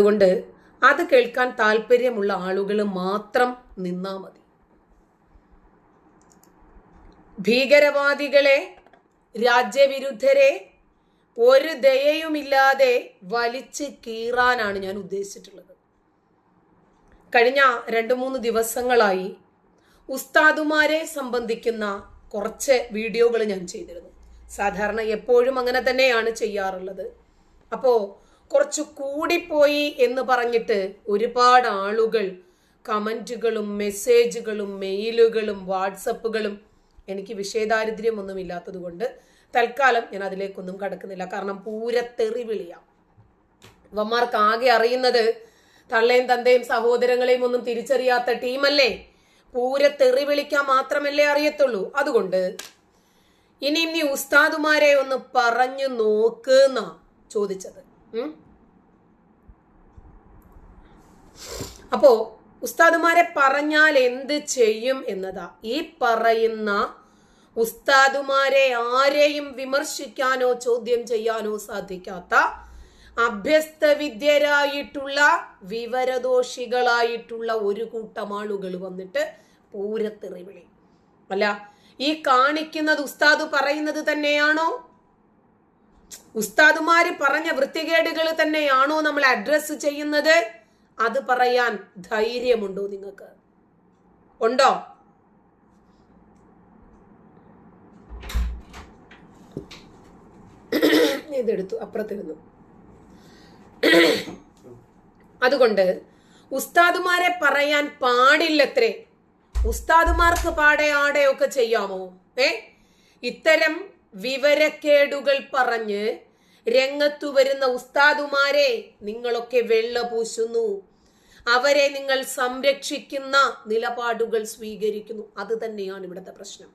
അതുകൊണ്ട് അത് കേൾക്കാൻ താല്പര്യമുള്ള ആളുകൾ മാത്രം നിന്നാ മതി. ഭീകരവാദികളെ രാജ്യവിരുദ്ധരെ ഒരു ദയയുമില്ലാതെ വലിച്ച് കീറാനാണ് ഞാൻ ഉദ്ദേശിച്ചിട്ടുള്ളത്. കഴിഞ്ഞ രണ്ട് മൂന്ന് ദിവസങ്ങളായി ഉസ്താദുമാരെ സംബന്ധിക്കുന്ന കുറച്ച് വീഡിയോകൾ ഞാൻ ചെയ്തിരുന്നു. സാധാരണ എപ്പോഴും അങ്ങനെ തന്നെയാണ് ചെയ്യാറുള്ളത്. അപ്പോൾ കുറച്ച് കൂടിപ്പോയി എന്ന് പറഞ്ഞിട്ട് ഒരുപാട് ആളുകൾ കമന്റുകളും മെസ്സേജുകളും മെയിലുകളും വാട്സപ്പുകളും എനിക്ക് വിഷയദാരിദ്ര്യമൊന്നും ഇല്ലാത്തത് കൊണ്ട് തൽക്കാലം ഞാൻ അതിലേക്കൊന്നും കടക്കുന്നില്ല. കാരണം പൂരത്തെറി വിളിയാം ഇവന്മാർക്ക് ആകെ അറിയുന്നത് തള്ളയും തന്തയും സഹോദരങ്ങളെയും ഒന്നും തിരിച്ചറിയാത്ത ടീമല്ലേ? പൂരത്തെറി വിളിക്കാൻ മാത്രമല്ലേ അറിയത്തുള്ളൂ. അതുകൊണ്ട് ഇനിയും നീ ഉസ്താദുമാരെ ഒന്ന് പറഞ്ഞു നോക്കുന്ന ചോദിച്ചത്? അപ്പോ ഉസ്താദുമാരെ പറഞ്ഞാൽ എന്ത് ചെയ്യും എന്നതാ? ഈ പറയുന്ന ഉസ്താദുമാരെ ആരെയും വിമർശിക്കാനോ ചോദ്യം ചെയ്യാനോ സാധിക്കാത്ത അഭ്യസ്ത വിദ്യരായിട്ടുള്ള വിവരദോഷികളായിട്ടുള്ള ഒരു കൂട്ടം ആളുകൾ വന്നിട്ട് പൂരത്തെറിവിളി. അല്ല ഈ കാണിക്കുന്നത് ഉസ്താദ് പറയുന്നത് തന്നെയാണോ? ഉസ്താദുമാര് പറഞ്ഞ വൃത്തികേടുകൾ തന്നെയാണോ നമ്മൾ അഡ്രസ്സ് ചെയ്യുന്നത്? അത് പറയാൻ ധൈര്യമുണ്ടോ നിങ്ങൾക്ക്? ഉണ്ടോ? ഇതെടുത്തു അപ്പുറത്തിരുന്നു. അതുകൊണ്ട് ഉസ്താദുമാരെ പറയാൻ പാടില്ലത്രേ. ഉസ്താദുമാർക്ക് പാടെ ആടെ ഒക്കെ ചെയ്യാമോ? ഏ? ഇത്തരം വിവരക്കേടുകൾ പറഞ്ഞ് രംഗത്തു വരുന്ന ഉസ്താദുമാരെ നിങ്ങളൊക്കെ വെള്ള പൂശുന്നു. അവരെ നിങ്ങൾ സംരക്ഷിക്കുന്ന നിലപാടുകൾ സ്വീകരിക്കുന്നു. അത് തന്നെയാണ് ഇവിടുത്തെ പ്രശ്നം.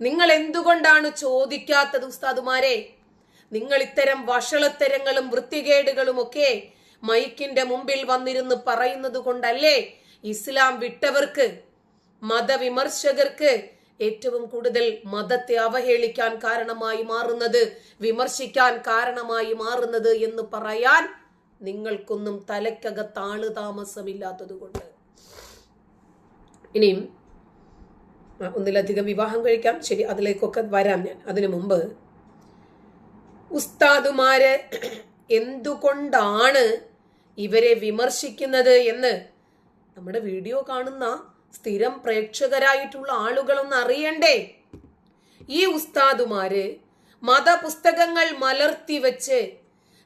നിങ്ങൾ എന്തുകൊണ്ടാണ് ചോദിക്കാത്തത് ഉസ്താദുമാരെ? നിങ്ങൾ ഇത്തരം വഷളത്തരങ്ങളും വൃത്തികേടുകളും ഒക്കെ മൈക്കിന്റെ മുമ്പിൽ വന്നിരുന്ന് പറയുന്നത് കൊണ്ടല്ലേ ഇസ്ലാം വിട്ടവർക്ക് മതവിമർശകർക്ക് ഏറ്റവും കൂടുതൽ മതത്തെ അവഹേളിക്കാൻ കാരണമായി മാറുന്നത് വിമർശിക്കാൻ കാരണമായി മാറുന്നത് എന്ന് പറയാൻ നിങ്ങൾക്കൊന്നും തലക്കകത്ത് ആൾ താമസമില്ലാത്തത് കൊണ്ട് ഇനിയും ഒന്നിലധികം വിവാഹം കഴിക്കാം. ശരി അതിലേക്കൊക്കെ വരാം ഞാൻ. അതിനു മുമ്പ് ഉസ്താദുമാര് എന്തുകൊണ്ടാണ് ഇവരെ വിമർശിക്കുന്നത് എന്ന് നമ്മുടെ വീഡിയോ കാണുന്ന സ്ഥിരം പ്രേക്ഷകരായിട്ടുള്ള ആളുകളൊന്നും അറിയണ്ടേ? ഈ ഉസ്താദുമാര് മതപുസ്തകങ്ങൾ മലർത്തി വെച്ച്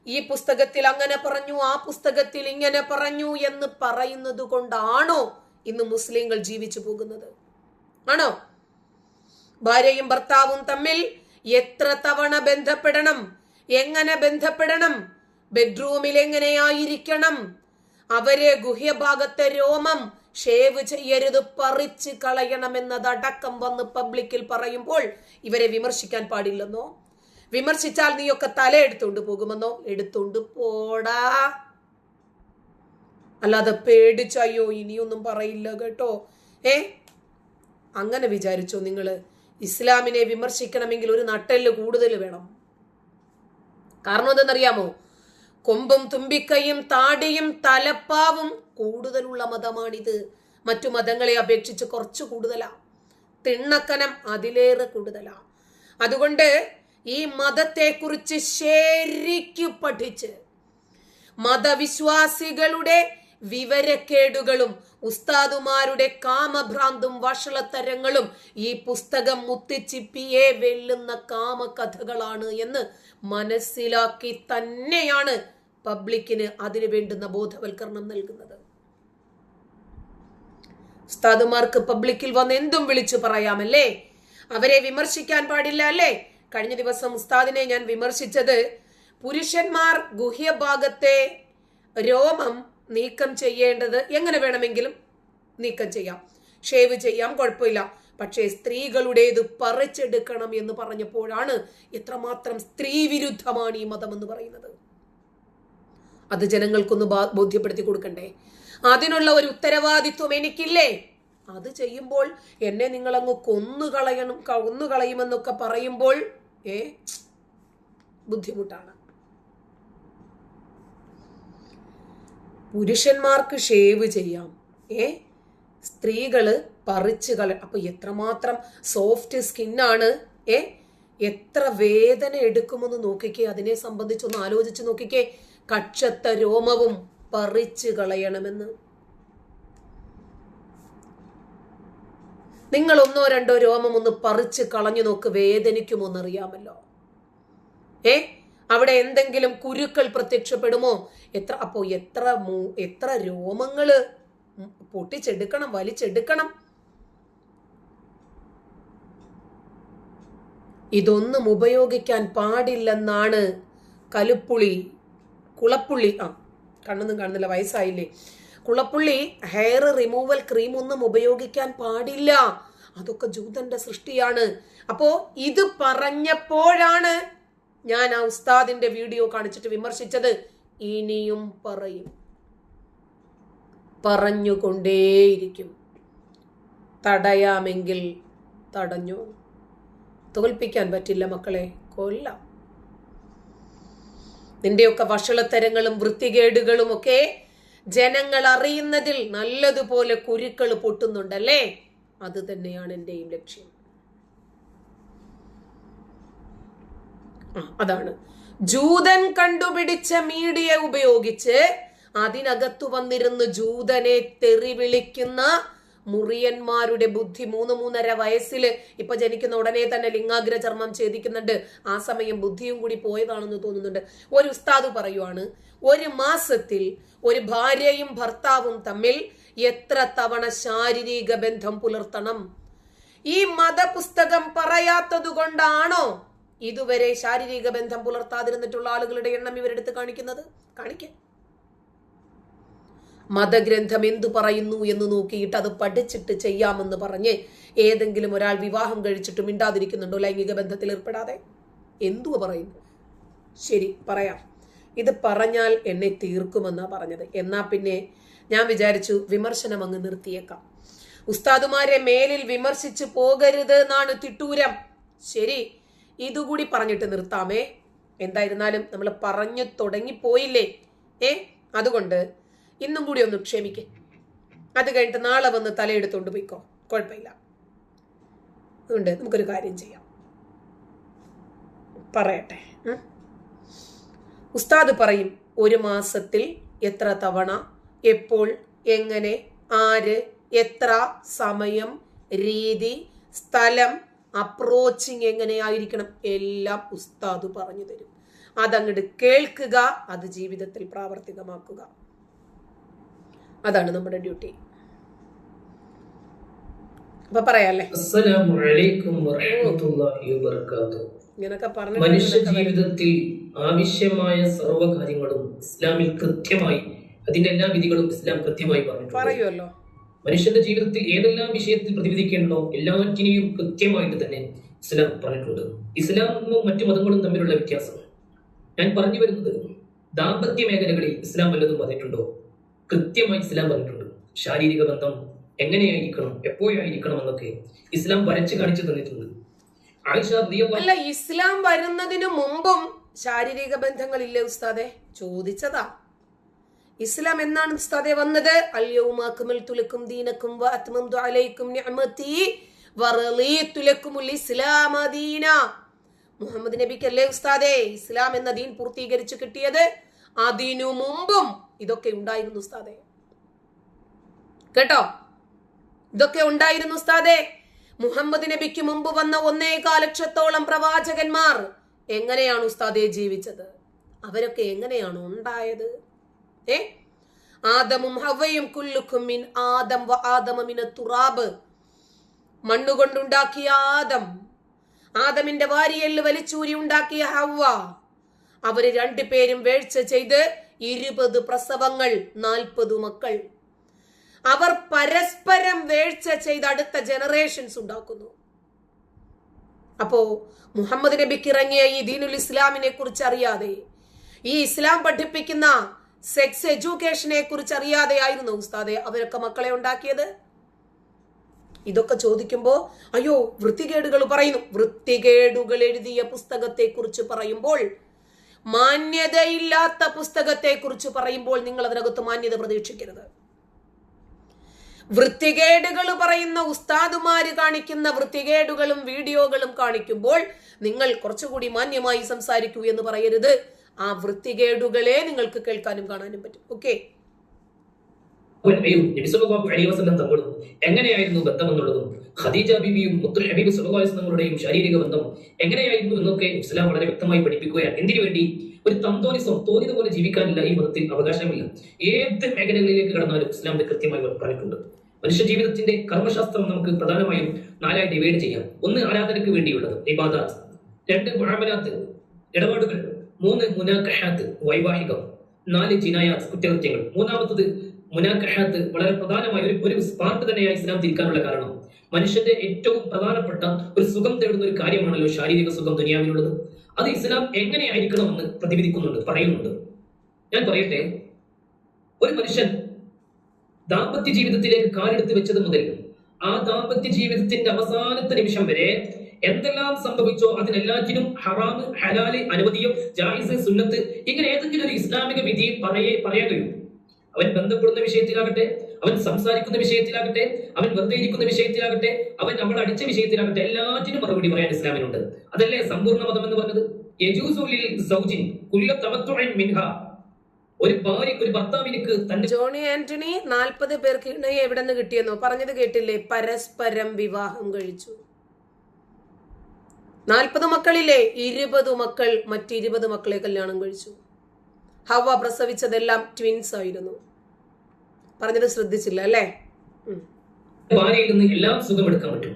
ഈ പുസ്തകത്തിൽ അങ്ങനെ പറഞ്ഞു ആ പുസ്തകത്തിൽ ഇങ്ങനെ പറഞ്ഞു എന്ന് പറയുന്നത് കൊണ്ടാണോ ഇന്ന് മുസ്ലിങ്ങൾ ജീവിച്ചു പോകുന്നത്? ആണോ? ഭാര്യയും ഭർത്താവും തമ്മിൽ എത്ര തവണ ബന്ധപ്പെടണം? എങ്ങനെ ബന്ധപ്പെടണം? ബെഡ്റൂമിൽ എങ്ങനെയായിരിക്കണം? അവരെ ഗുഹ്യഭാഗത്തെ രോമം ഷേവ് ചെയ്യരുത് പറിച്ച് കളയണമെന്നതടക്കം വന്ന് പബ്ലിക്കിൽ പറയുമ്പോൾ ഇവരെ വിമർശിക്കാൻ പാടില്ലെന്നോ? വിമർശിച്ചാൽ നീയൊക്കെ തല എടുത്തുകൊണ്ട് പോകുമെന്നോ? എടുത്തുകൊണ്ട് പോടാ. അല്ലാതെ പേടിച്ചയ്യോ ഇനിയൊന്നും പറയില്ല കേട്ടോ. ഏ? അങ്ങനെ വിചാരിച്ചോ നിങ്ങൾ ഇസ്ലാമിനെ വിമർശിക്കണമെങ്കിൽ ഒരു നട്ടെല്ല് കൂടുതൽ വേണം. കാരണം എന്തെന്നറിയാമോ? കൊമ്പും തുമ്പിക്കയും താടിയും തലപ്പാവും കൂടുതലുള്ള മതമാണിത്. മറ്റു മതങ്ങളെ അപേക്ഷിച്ച് കുറച്ച് കൂടുതലാ. തിണ്ണക്കനം അതിലേറെ കൂടുതലാ. അതുകൊണ്ട് ഈ മതത്തെക്കുറിച്ച് ശരിക്കു പഠിച്ച് മതവിശ്വാസികളുടെ വിവരക്കേടുകളും ഉസ്താദുമാരുടെ കാമഭ്രാന്തും വഷളത്തരങ്ങളും ഈ പുസ്തകം മുത്തിച്ചിപ്പിയെ വെല്ലുന്ന കാമകഥകളാണ് എന്ന് മനസ്സിലാക്കി തന്നെയാണ് പബ്ലിക്കിന് അതിനു വേണ്ടുന്ന ബോധവൽക്കരണം നൽകുന്നത്. ഉസ്താദുമാർക്ക് പബ്ലിക്കിൽ വന്ന് എന്തും വിളിച്ചു പറയാമല്ലേ? അവരെ വിമർശിക്കാൻ പാടില്ല അല്ലേ? കഴിഞ്ഞ ദിവസം ഉസ്താദിനെ ഞാൻ വിമർശിച്ചത് പുരുഷന്മാർ ഗുഹ്യഭാഗത്തെ രോമം നീക്കം ചെയ്യേണ്ടത് എങ്ങനെ വേണമെങ്കിലും നീക്കം ചെയ്യാം. ഷേവ് ചെയ്യാം കുഴപ്പമില്ല. പക്ഷേ സ്ത്രീകളുടേത് പറിച്ചെടുക്കണം എന്ന് പറഞ്ഞപ്പോഴാണ് എത്രമാത്രം സ്ത്രീ വിരുദ്ധമാണ് ഈ മതം എന്ന് പറയുന്നത്. അത് ജനങ്ങൾക്കൊന്ന് ബോധ്യപ്പെടുത്തി കൊടുക്കണ്ടേ? അതിനുള്ള ഒരു ഉത്തരവാദിത്വം എനിക്കില്ലേ? അത് ചെയ്യുമ്പോൾ എന്നെ നിങ്ങളങ്ങ് കൊന്നുകളയണം കൊന്നുകളയുമെന്നൊക്കെ പറയുമ്പോൾ ഏ ബുദ്ധിമുട്ടാണ്. പുരുഷന്മാർക്ക് ഷേവ് ചെയ്യാം. ഏ സ്ത്രീകൾ പറിച്ചു കള അപ്പൊ എത്രമാത്രം സോഫ്റ്റ് സ്കിന്നാണ് ഏ എത്ര വേദന എടുക്കുമെന്ന് നോക്കിക്കേ അതിനെ സംബന്ധിച്ചൊന്ന് ആലോചിച്ച് നോക്കിക്കേ. കക്ഷത്ത രോമവും പറിച്ചു കളയണമെന്ന്. നിങ്ങൾ ഒന്നോ രണ്ടോ രോമം ഒന്ന് പറിച്ച് കളഞ്ഞു നോക്ക് വേദനിക്കുമോ എന്നറിയാമല്ലോ ഏ? അവിടെ എന്തെങ്കിലും കുരുക്കൾ പ്രത്യക്ഷപ്പെടുമോ? എത്ര അപ്പോ എത്ര എത്ര രോമങ്ങൾ പൊട്ടിച്ചെടുക്കണം വലിച്ചെടുക്കണം. ഇതൊന്നും ഉപയോഗിക്കാൻ പാടില്ലെന്നാണ് കലുപ്പുളി കുളപ്പുള്ളി ആ കണ്ണൊന്നും കാണുന്നില്ല വയസ്സായില്ലേ? കുളപ്പുള്ളി ഹെയർ റിമൂവൽ ക്രീം ഒന്നും ഉപയോഗിക്കാൻ പാടില്ല. അതൊക്കെ ജൂതന്റെ സൃഷ്ടിയാണ്. അപ്പോ ഇത് പറഞ്ഞപ്പോഴാണ് ഞാൻ ആ ഉസ്താദിന്റെ വീഡിയോ കാണിച്ചിട്ട് വിമർശിച്ചത്. ഇനിയും പറയും. പറഞ്ഞുകൊണ്ടേയിരിക്കും. തടയാമെങ്കിൽ തടഞ്ഞു. തോൽപ്പിക്കാൻ പറ്റില്ല മക്കളെ കൊല്ലാം. നിന്റെയൊക്കെ വഷളത്തരങ്ങളും വൃത്തികേടുകളും ഒക്കെ ജനങ്ങൾ അറിയുന്നതിൽ നല്ലതുപോലെ കുരുക്കൾ പൊട്ടുന്നുണ്ടല്ലേ? അത് തന്നെയാണ് എന്റെയും ലക്ഷ്യം. അതാണ്. ജൂതൻ കണ്ടുപിടിച്ച മീഡിയ ഉപയോഗിച്ച് അതിനകത്തു വന്നിരുന്ന് ജൂതനെ തെറി വിളിക്കുന്ന മുറിയന്മാരുടെ ബുദ്ധി മൂന്ന് മൂന്നര വയസ്സിൽ ഇപ്പൊ ജനിക്കുന്ന ഉടനെ തന്നെ ലിംഗാഗ്ര ചർമ്മം ഛേദിക്കുന്നുണ്ട്. ആ സമയം ബുദ്ധിയും കൂടി പോയതാണെന്ന് തോന്നുന്നുണ്ട്. ഒരു ഉസ്താദ് പറയുവാണ് ഒരു മാസത്തിൽ ഒരു ഭാര്യയും ഭർത്താവും തമ്മിൽ എത്ര തവണ ശാരീരിക ബന്ധം പുലർത്തണം? ഈ മതപുസ്തകം പറയാത്തത് കൊണ്ടാണോ ഇതുവരെ ശാരീരിക ബന്ധം പുലർത്താതിരുന്നിട്ടുള്ള ആളുകളുടെ എണ്ണം ഇവരെടുത്ത് കാണിക്കുന്നത്? കാണിക്കേ. മതഗ്രന്ഥം എന്തു പറയുന്നു എന്ന് നോക്കിയിട്ട് അത് പഠിച്ചിട്ട് ചെയ്യാമെന്ന് പറഞ്ഞ് ഏതെങ്കിലും ഒരാൾ വിവാഹം കഴിച്ചിട്ട് മിണ്ടാതിരിക്കുന്നുണ്ടോ? ലൈംഗിക ബന്ധത്തിൽ ഏർപ്പെടാതെ. എന്തുവാ പറയുന്നു ശരി പറയാം. ഇത് പറഞ്ഞാൽ എന്നെ തീർക്കുമെന്നാ പറഞ്ഞത്. എന്നാ പിന്നെ ഞാൻ വിചാരിച്ചു വിമർശനം അങ്ങ് നിർത്തിയേക്കാം. ഉസ്താദുമാരെ മേലിൽ വിമർശിച്ചു പോകരുത് എന്നാണ് തിട്ടൂരം. ശരി ഇതുകൂടി പറഞ്ഞിട്ട് നിർത്താമേ. എന്തായിരുന്നാലും നമ്മൾ പറഞ്ഞു തുടങ്ങിപ്പോയില്ലേ? ഏ അതുകൊണ്ട് ഇന്നും കൂടി ഒന്ന് ക്ഷമിക്ക്. അത് കഴിഞ്ഞിട്ട് നാളെ വന്ന് തലയെടുത്തോണ്ട് പോയിക്കോ. കുഴപ്പമില്ല. അതുകൊണ്ട് നമുക്കൊരു കാര്യം ചെയ്യാം. പറയട്ടെ. ഉസ്താദ് പറയും ഒരു മാസത്തിൽ എത്ര തവണ എപ്പോൾ എങ്ങനെ ആര് എത്ര സമയം രീതി സ്ഥലം അപ്രോച്ചിങ് എങ്ങനെയായിരിക്കണം എല്ലാം ഉസ്താദ് പറഞ്ഞു തരും. അതങ്ങോട്ട് കേൾക്കുക അത് ജീവിതത്തിൽ പ്രാവർത്തികമാക്കുക. അതാണ് നമ്മുടെ ഡ്യൂട്ടി. അപ്പൊ പറയാല്ലേ? ഇങ്ങനൊക്കെ മനുഷ്യ പറഞ്ഞു ജീവിതത്തിൽ ആവശ്യമായ സർവ കാര്യങ്ങളും ഇസ്ലാമിൽ കൃത്യമായി അതിന്റെ എല്ലാ വിധികളും ഇസ്ലാം കൃത്യമായി പറഞ്ഞു പറയുമല്ലോ മനുഷ്യന്റെ ജീവിതത്തിൽ ഏതെല്ലാം വിഷയത്തിൽ പ്രതിവിധിക്കേണ്ടോ എല്ലാറ്റിനെയും കൃത്യമായിട്ട് തന്നെ ഇസ്ലാം പറഞ്ഞിട്ടുണ്ട്. ഇസ്ലാമും മറ്റു മതങ്ങളും തമ്മിലുള്ള വ്യത്യാസം. ഞാൻ പറഞ്ഞു വരുന്നത് ദാമ്പത്യ മേഖലകളിൽ ഇസ്ലാം വല്ലതും പറഞ്ഞിട്ടുണ്ടോ കൃത്യമായി ഇസ്ലാം പറഞ്ഞിട്ടുണ്ട്. ശാരീരിക ബന്ധം എങ്ങനെയായിരിക്കണം എപ്പോഴായിരിക്കണം എന്നൊക്കെ ഇസ്ലാം വരച്ചു കാണിച്ചു തന്നിട്ടുണ്ട്. അല്ല ഇസ്ലാം വരുന്നതിന് മുമ്പും ശാരീരിക ബന്ധങ്ങൾ ഇല്ലേ ഉസ്താദെ? ചോദിച്ചതാ. ഇസ്ലാം എന്നാണ് ഉസ്താദെ വന്നത്? അല്യവും അക്മൽതുലക്കും ദീനക്കും വാത്മം അലൈക്കും നിഅമതി വറളീതു ലക്കുമുൽ ഇസ്ലാമ മുഹമ്മദ് നബിക്കല്ലേ ഉസ്താദെ? ഇസ്ലാം എന്ന ദീൻ പൂർത്തീകരിച്ചു കിട്ടിയത്. അതിനു മുമ്പും ഇതൊക്കെ ഉണ്ടായിരുന്നു ഉസ്താദെ. കേട്ടോ? ഇതൊക്കെ ഉണ്ടായിരുന്നു ഉസ്താദെ. മുഹമ്മദ് നബിക്ക് മുമ്പ് വന്ന ഒന്നേകാൽ ലക്ഷത്തോളം പ്രവാചകന്മാർ എങ്ങനെയാണ് ഉസ്താദെ ജീവിച്ചത്? അവരൊക്കെ എങ്ങനെയാണ് ഉണ്ടായത്? ഏ? ആദമും ഹവയും കുല്ലുക്കും മിൻ ആദം വ തുറാബ്. മണ്ണുകൊണ്ടുണ്ടാക്കിയ ആദം ആദമിന്റെ വാരിയൽ വലിച്ചൂരി ഉണ്ടാക്കിയ ഹവ അവർ രണ്ടുപേരും വേഴ്ച ചെയ്ത് ഇരുപത് പ്രസവങ്ങൾ നാൽപ്പത് മക്കൾ. അവർ പരസ്പരം വേഴ്ച ചെയ്ത് അടുത്ത ജനറേഷൻസ് ഉണ്ടാക്കുന്നു. അപ്പോ മുഹമ്മദ് നബിക്ക് ഇറങ്ങിയ ഈ ദീനുൽ ഇസ്ലാമിനെ കുറിച്ച് അറിയാതെ ഈ ഇസ്ലാം പഠിപ്പിക്കുന്ന സെക്സ് എഡ്യൂക്കേഷനെ കുറിച്ച് അറിയാതെ ആയിരുന്നു ഉസ്താദെ അവരൊക്കെ മക്കളെ ഉണ്ടാക്കിയത്? ഇതൊക്കെ ചോദിക്കുമ്പോൾ അയ്യോ വൃത്തികേടുകൾ പറയുന്നു. വൃത്തികേടുകൾ എഴുതിയ പുസ്തകത്തെ കുറിച്ച് പറയുമ്പോൾ മാന്യതയില്ലാത്ത പുസ്തകത്തെ കുറിച്ച് പറയുമ്പോൾ നിങ്ങൾ അതിനകത്ത് മാന്യത പ്രതീക്ഷിക്കരുത്. വൃത്തികേടുകൾ പറയുന്ന ഉസ്താദുമാര് കാണിക്കുന്ന വൃത്തികേടുകളും വീഡിയോകളും കാണിക്കുമ്പോൾ നിങ്ങൾ കുറച്ചുകൂടി മാന്യമായി സംസാരിക്കൂ എന്ന് പറയരുത്. ആ വൃത്തികേടുകളെ നിങ്ങൾക്ക് കേൾക്കാനും കാണാനും പറ്റും. ഓക്കെ? നബിയും നബി സല്ലല്ലാഹു അലൈഹി തങ്ങളും എങ്ങനെയായിരുന്നു ബന്ധമെന്നുള്ളതും ഖദീജ ബിബിയും മുത്തുൽ ഹബീബ് വസല്ലങ്ങളുടെയും ശാരീരിക ബന്ധം എങ്ങനെയായിരുന്നു എന്നൊക്കെ ഇസ്ലാം വളരെ വ്യക്തമായി പഠിപ്പിക്കുകയാണ്. എന്തിനു വേണ്ടി? ഒരു തന്തോനിസം തോന്നിയത് പോലെ ജീവിക്കാനില്ല ഈ മതത്തിൽ അവകാശമില്ല. ഏത് മേഖലകളിലേക്ക് കടന്നാലും ഇസ്ലാം കൃത്യമായി പറഞ്ഞിട്ടുണ്ട് മനുഷ്യ ജീവിതത്തിന്റെ കർമ്മശാസ്ത്രം നമുക്ക് പ്രധാനമായും നാലായി ഡിവൈഡ് ചെയ്യാം. ഒന്ന് ആരാധനയ്ക്ക് വേണ്ടിയുള്ളത് ഇബാദാത്ത്. രണ്ട് മുആമലാത്ത് ഇടപാടുകൾ. മൂന്ന് മുനാഖാത്ത് വൈവാഹികം. നാല് ജിനായാത്ത് കുറ്റകൃത്യങ്ങൾ. മൂന്നാമത്തത് മുനാക്കഹാത്ത് വളരെ പ്രധാനമായ ഒരു ഒരു സ്പാർക്ക് തന്നെയായി ഇസ്ലാം തിരിക്കാനുള്ള കാരണം. മനുഷ്യന്റെ ഏറ്റവും പ്രധാനപ്പെട്ട ഒരു സുഖം തേടുന്ന ഒരു കാര്യമാണല്ലോ ശാരീരിക സുഖം ദുനിയാവിലുള്ളത്. അത് ഇസ്ലാം എങ്ങനെയായിരിക്കണമെന്ന് പ്രതിവിധിക്കുന്നുണ്ട് പറയുന്നുണ്ട്. ഞാൻ പറയട്ടെ ഒരു മനുഷ്യൻ ദാമ്പത്യ ജീവിതത്തിലേക്ക് കാലെടുത്ത് വെച്ചത് മുതൽ ആ ദാമ്പത്യ ജീവിതത്തിന്റെ അവസാനത്തെ നിമിഷം വരെ എന്തെല്ലാം സംഭവിച്ചോ അതിനെല്ലാറ്റിനും ഹറാമ് ഹലാൽ അനുമതിയും ജായിസ് സുന്നത്ത് ഇങ്ങനെ ഏതെങ്കിലും ഒരു ഇസ്ലാമിക വിധി പറയേ പറയാൻ കഴിയും. അവൻ ബന്ധപ്പെടുന്ന വിഷയത്തിലാകട്ടെ അവൻ സംസാരിക്കുന്ന വിഷയത്തിലാകട്ടെ അവൻ വെറുതെ ഇരിക്കുന്ന വിഷയത്തിലാകട്ടെ അവൻ നമ്മൾ അടിച്ച വിഷയത്തിലാകട്ടെ എല്ലാറ്റിനും മറുപടി പറയാൻ ഇസ്ലാമിനുണ്ട്. അതല്ലേ സമ്പൂർണ മതം എന്ന് പറഞ്ഞത്? ഒരു ഒരു ജോണി ആന്റണി നാൽപ്പത് പേർക്ക് കിട്ടിയെന്നോ പറഞ്ഞത് കേട്ടില്ലേ? പരസ്പരം വിവാഹം കഴിച്ചു. നാൽപ്പത് മക്കളില്ലേ? ഇരുപത് മക്കൾ മറ്റിരുപത് മക്കളെ കല്യാണം കഴിച്ചു. ഹവ പ്രസവിച്ചതെല്ലാം ട്വിൻസ് ആയിരുന്നു പറഞ്ഞത് ശ്രദ്ധിച്ചില്ല അല്ലേ? ഉം. ഭാര്യയിൽ നിന്ന് എല്ലാം സുഖമെടുക്കാൻ പറ്റും.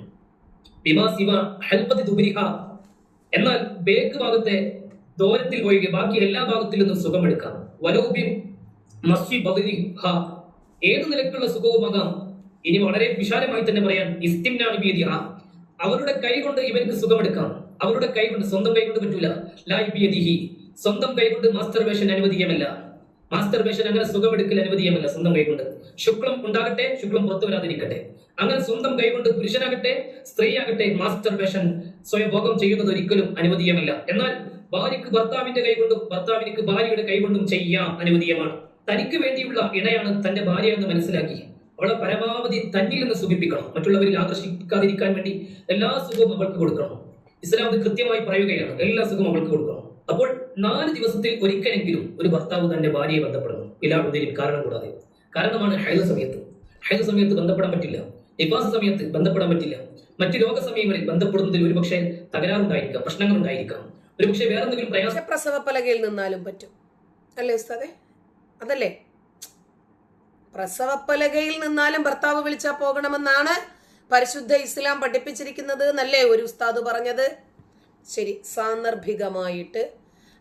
എന്നാൽ ബേക്ക് ഭാഗത്തെ ദൂരത്തിൽ ഒഴികെ ബാക്കി എല്ലാ ഭാഗത്തിൽ നിന്നും സുഖമെടുക്കാം വലോബി മസ്വി ബദിഹ ഏത് നിലക്കുള്ള സുഖവുമാകാം ഇനി വളരെ വിശാലമായി തന്നെ പറയാൻ ഇസ്തിംനാബിയതിഹ അവരുടെ കൈ കൊണ്ട് ഇവർക്ക് സുഖമെടുക്കാം അവരുടെ കൈ കൊണ്ട് സ്വന്തം കൈ കൊണ്ട് പറ്റൂല. ലായിബിയതിഹി സ്വന്തം കൈ കൊണ്ട് മാസ്റ്റർബേഷൻ അനുവദീയമല്ല മാസ്റ്റർബേഷൻ അങ്ങനെ സുഖമെടുക്കൽ അനുവദിയമല്ല സ്വന്തം കൈകൊണ്ട്. ശുക്ലം ഉണ്ടാകട്ടെ ശുക്ലം പുറത്തു വരാതിരിക്കട്ടെ. അങ്ങനെ സ്വന്തം കൈകൊണ്ട് പുരുഷനാകട്ടെ സ്ത്രീയാകട്ടെ മാസ്റ്റർബേഷൻ സ്വയംഭോഗം ചെയ്യുന്നത് ഒരിക്കലും അനുവദീയമല്ല എന്നാൽ ഭാര്യക്ക് ഭർത്താവിന്റെ കൈകൊണ്ടും ഭർത്താവിനിക്ക് ഭാര്യയുടെ കൈകൊണ്ടും ചെയ്യാം അനുവദീയമാണ് തനിക്ക് വേണ്ടിയുള്ള ഇണയാണ് തന്റെ ഭാര്യ എന്ന് മനസ്സിലാക്കി. അവളെ പരമാവധി തന്നിൽ നിന്ന് സുഖിപ്പിക്കണം. മറ്റുള്ളവരിൽ ആകർഷിക്കാതിരിക്കാൻ വേണ്ടി എല്ലാ സുഖവും അവൾക്ക് കൊടുക്കണം. ഇസ്ലാം അത് കൃത്യമായി പറയുകയാണ്. എല്ലാ സുഖവും അവൾക്ക് കൊടുക്കണം. അപ്പോൾ നാല് ദിവസത്തിൽ ഒരിക്കലെങ്കിലും ഒരു ഭർത്താവ് തന്റെ ഭാര്യയെ ബന്ധപ്പെടണം ഇലാഹുദ്ദീൻ കാരണം കൂടാതെ. കാരണമാണ് ഹൈദ സമയത്ത്. ഹൈദ സമയത്ത് ബന്ധപ്പെടാൻ പറ്റില്ല. നിവാസ സമയത്ത് ബന്ധപ്പെടാൻ പറ്റില്ല. മറ്റ് മറ്റു രോഗസമയങ്ങളിൽ ബന്ധപ്പെടുന്നതിൽ ഒരുപക്ഷെ തകരാറുണ്ടായിരിക്കാം പ്രശ്നങ്ങൾ ഉണ്ടായിരിക്കാം ഒരുപക്ഷെ വേറെ എന്തെങ്കിലും പ്രയാസം പ്രസവ പലകയിൽ നിന്നാലും പറ്റും. അല്ലേ ഉസ്താദെ? അതല്ലേ? പ്രസവ പലകയിൽ നിന്നാലും ഭർത്താവ് വിളിച്ചാൽ പോകണമെന്നാണ് പരിശുദ്ധ ഇസ്ലാം പഠിപ്പിച്ചിരിക്കുന്നത് എന്നല്ലേ ഒരു ഉസ്താദ് പറഞ്ഞത്? ശരി സാന്ദർഭികമായിട്ട്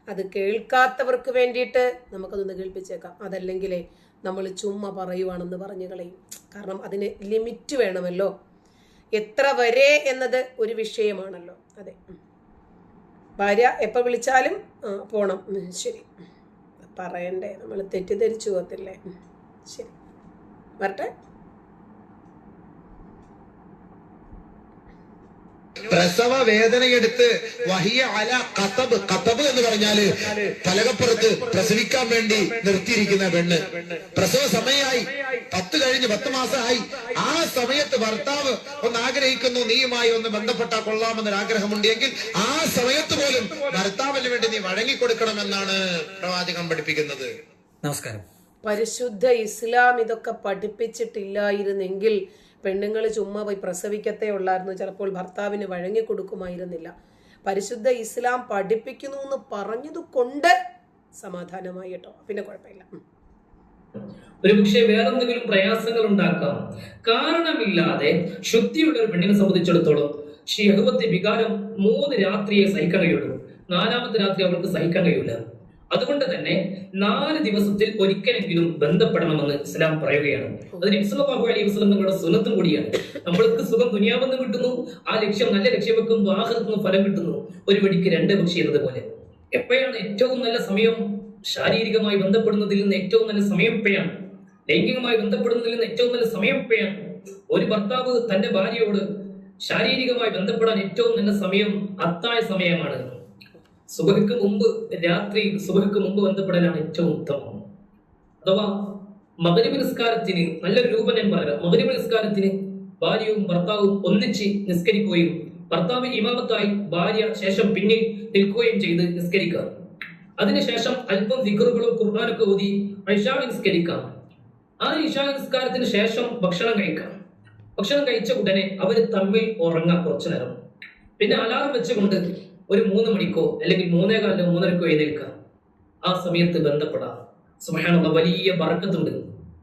അത് കേൾക്കാത്തവർക്ക് വേണ്ടിയിട്ട് നമുക്കതൊന്ന് കേൾപ്പിച്ചേക്കാം. അതല്ലെങ്കിലേ നമ്മൾ ചുമ്മ പറയുവാണെന്ന് പറഞ്ഞു കളയും. കാരണം അതിന് ലിമിറ്റ് വേണമല്ലോ. എത്ര വരെ എന്നത് ഒരു വിഷയമാണല്ലോ. അതെ. ഭാര്യ എപ്പോൾ വിളിച്ചാലും പോണം. ശരി. പറയണ്ടേ. നമ്മൾ തെറ്റിദ്ധരിച്ചു പോകത്തില്ലേ? ശരി. വരട്ടെ. പ്രസവ വേദനയെടുത്ത് വഹിയ അല കത്തബ് കത്തബ് എന്ന് പറഞ്ഞാൽ പലകപ്പുറത്ത് പ്രസവിക്കാൻ വേണ്ടി നിർത്തിയിരിക്കുന്ന പെണ്ണ്. പ്രസവ സമയമായി പത്ത് കഴിഞ്ഞ് പത്ത് മാസമായി. ആ സമയത്ത് ഭർത്താവ് ഒന്ന് ആഗ്രഹിക്കുന്നു നീയുമായി ഒന്ന് ബന്ധപ്പെട്ടാൽ കൊള്ളാമെന്നൊരു ആഗ്രഹമുണ്ടെങ്കിൽ ആ സമയത്ത് പോലും ഭർത്താവിന് വേണ്ടി നീ വഴങ്ങിക്കൊടുക്കണമെന്നാണ് പ്രവാചകം പഠിപ്പിക്കുന്നത്. നമസ്കാരം. പരിശുദ്ധ ഇസ്ലാം ഇതൊക്കെ പഠിപ്പിച്ചിട്ടില്ലായിരുന്നെങ്കിൽ പെണ്ണുങ്ങൾ ചുമ്മാ പോയി പ്രസവിക്കത്തേ ഉള്ളായിരുന്നു. ചിലപ്പോൾ ഭർത്താവിന് വഴങ്ങി കൊടുക്കുമായിരുന്നില്ല. പരിശുദ്ധ ഇസ്ലാം പഠിപ്പിക്കുന്നു എന്ന് പറഞ്ഞത് കൊണ്ട് സമാധാനമായി കേട്ടോ. പിന്നെ കുഴപ്പമില്ല. ഒരു ഒരുപക്ഷെ വേറെന്തെങ്കിലും പ്രയാസങ്ങൾ ഉണ്ടാക്കാം. കാരണമില്ലാതെ ശുദ്ധിയുള്ള ഒരു പെണ്ണിനെ സംബന്ധിച്ചിടത്തോളം ഷെഹുവത്തെ വികാരം മൂന്ന് രാത്രിയെ സഹിക്കാൻ കഴിയുള്ളൂ. നാലാമത്തെ രാത്രി അവൾക്ക് സഹിക്കാൻ കഴിയില്ല അതുകൊണ്ട് തന്നെ നാല് ദിവസത്തിൽ ഒരിക്കലെങ്കിലും ബന്ധപ്പെടണമെന്ന് ഇസ്ലാം പറയുകയാണ്. അതിന് ഇസ്ലാം അലൈഹി വസ്ലം നിങ്ങളുടെ സുനത്തും കൂടിയാണ്. നമ്മൾക്ക് സുഖം ദുനിയാവെന്ന് കിട്ടുന്നു. ആ ലക്ഷ്യം നല്ല ലക്ഷ്യം വെക്കുമ്പോൾ ആഹൃത്തുനിന്ന് ഫലം കിട്ടുന്നു. ഒരു വെടിക്ക് രണ്ട് പക്ഷി എന്നതുപോലെ എപ്പോഴാണ് ഏറ്റവും നല്ല സമയം ശാരീരികമായി ബന്ധപ്പെടുന്നതിൽ നിന്ന് ഏറ്റവും നല്ല സമയം എപ്പോഴാണ്? ലൈംഗികമായി ബന്ധപ്പെടുന്നതിൽ നിന്ന് ഏറ്റവും നല്ല സമയം എപ്പോഴാണ്? ഒരു ഭർത്താവ് തന്റെ ഭാര്യയോട് ശാരീരികമായി ബന്ധപ്പെടാൻ ഏറ്റവും നല്ല സമയം അത്തായ സമയമാണ്. സുബഹയ്ക്ക് മുമ്പ് രാത്രി സുബഹയ്ക്ക് മുമ്പ് ബന്ധപ്പെടലാണ് ഏറ്റവും ഉത്തമം. അഥവാ മകരവ് നിസ്കാരത്തിന് നല്ല രൂപം ഞാൻ പറയാം. മകരവ് നിസ്കാരത്തിന് ഭാര്യയും ഭർത്താവും ഒന്നിച്ച് നിസ്കരിക്കുകയും ഭർത്താവ് ഇമാമത്തായി ഭാര്യ ശേഷം പിന്നിൽ നിൽക്കുകയും ചെയ്ത് നിസ്കരിക്കാം. അതിനുശേഷം അല്പം ദിക്കറുകളും ഖുർആാനൊക്കെ ഊതി ഐഷാ നിസ്കരിക്കാം. ആ ഇഷാ നിസ്കാരത്തിന് ശേഷം ഭക്ഷണം കഴിക്കാം. ഭക്ഷണം കഴിച്ച ഉടനെ അവർ തമ്മിൽ ഉറങ്ങാം കുറച്ചു നേരം. പിന്നെ അലാറം വെച്ചുകൊണ്ട് ഒരു മൂന്ന് മണിക്കോ അല്ലെങ്കിൽ മൂന്നേ കാലിലോ മൂന്നരക്കോ എഴുന്നേൽക്കാം ആ സമയത്ത് ബന്ധപ്പെടാം. സുബ്ഹാനല്ലാഹ് വലിയ ബറക്കത്തുണ്ട്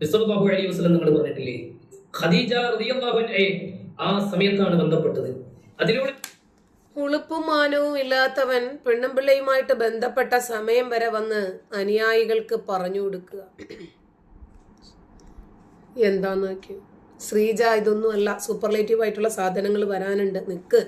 ബിസ്വല്ലാഹു അലി വസ്ലം നിങ്ങൾ പറഞ്ഞിട്ടില്ലേ? ഖദീജ ആ സമയത്താണ് ബന്ധപ്പെട്ടത്. അതിലൂടെ ഉളുപ്പും മാനവും ഇല്ലാത്തവൻ പെണ്ണുമ്പിള്ളയുമായിട്ട് ബന്ധപ്പെട്ട സമയം വരെ വന്ന് അനുയായികൾക്ക് പറഞ്ഞു കൊടുക്കുക. എന്താന്ന് നോക്കി ശ്രീജ ഇതൊന്നും അല്ല സൂപ്പർലേറ്റീവ് ആയിട്ടുള്ള സാധനങ്ങൾ വരാനുണ്ട്. നിക്ക്.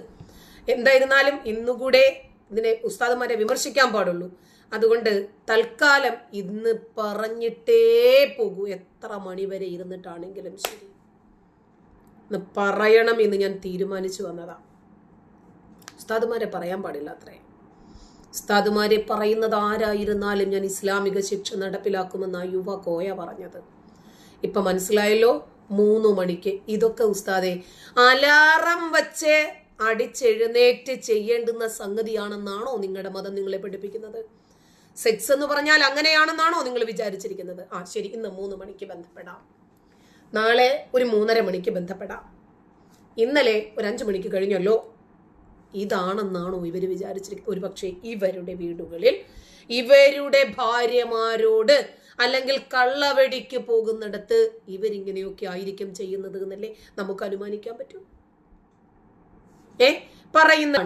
എന്തായിരുന്നാലും ഇന്നുകൂടെ ഇതിനെ ഉസ്താദുമാരെ വിമർശിക്കാൻ പാടുള്ളൂ. അതുകൊണ്ട് തൽക്കാലം ഇന്ന് പറഞ്ഞിട്ടേ പോകൂ. എത്ര മണിവരെ ഇരുന്നിട്ടാണെങ്കിലും ശരി. ഇന്ന് പറയണം എന്ന് ഞാൻ തീരുമാനിച്ചു വന്നതാ. ഉസ്താദുമാരെ പറയാൻ പാടില്ല അത്രേ. ഉസ്താദുമാരെ പറയുന്നത് ആരായിരുന്നാലും ഞാൻ ഇസ്ലാമിക ശിക്ഷ നടപ്പിലാക്കുമെന്ന യുവ കോയ പറഞ്ഞത്. ഇപ്പൊ മനസ്സിലായല്ലോ? മൂന്ന് മണിക്ക്. ഇതൊക്കെ ഉസ്താദെ അലാറം വെച്ച് അടിച്ചെഴുന്നേറ്റ് ചെയ്യേണ്ടുന്ന സംഗതിയാണെന്നാണോ നിങ്ങളുടെ മതം നിങ്ങളെ പഠിപ്പിക്കുന്നത്? സെക്സ് എന്ന് പറഞ്ഞാൽ അങ്ങനെയാണെന്നാണോ നിങ്ങൾ വിചാരിച്ചിരിക്കുന്നത്? ആ ശരി ഇന്ന് മൂന്ന് മണിക്ക് ബന്ധപ്പെടാം. നാളെ ഒരു മൂന്നര മണിക്ക് ബന്ധപ്പെടാം. ഇന്നലെ ഒരു അഞ്ചു മണിക്ക് കഴിഞ്ഞല്ലോ. ഇതാണെന്നാണോ ഇവർ വിചാരിച്ചിരിക്കുന്നത് ഒരു പക്ഷേ ഇവരുടെ വീടുകളിൽ ഇവരുടെ ഭാര്യമാരോട് അല്ലെങ്കിൽ കള്ളവെടിക്ക് പോകുന്നിടത്ത് ഇവരിങ്ങനെയൊക്കെ ആയിരിക്കും ചെയ്യുന്നത് എന്നല്ലേ നമുക്ക് അനുമാനിക്കാൻ പറ്റൂ? ഏ? പറയുന്ന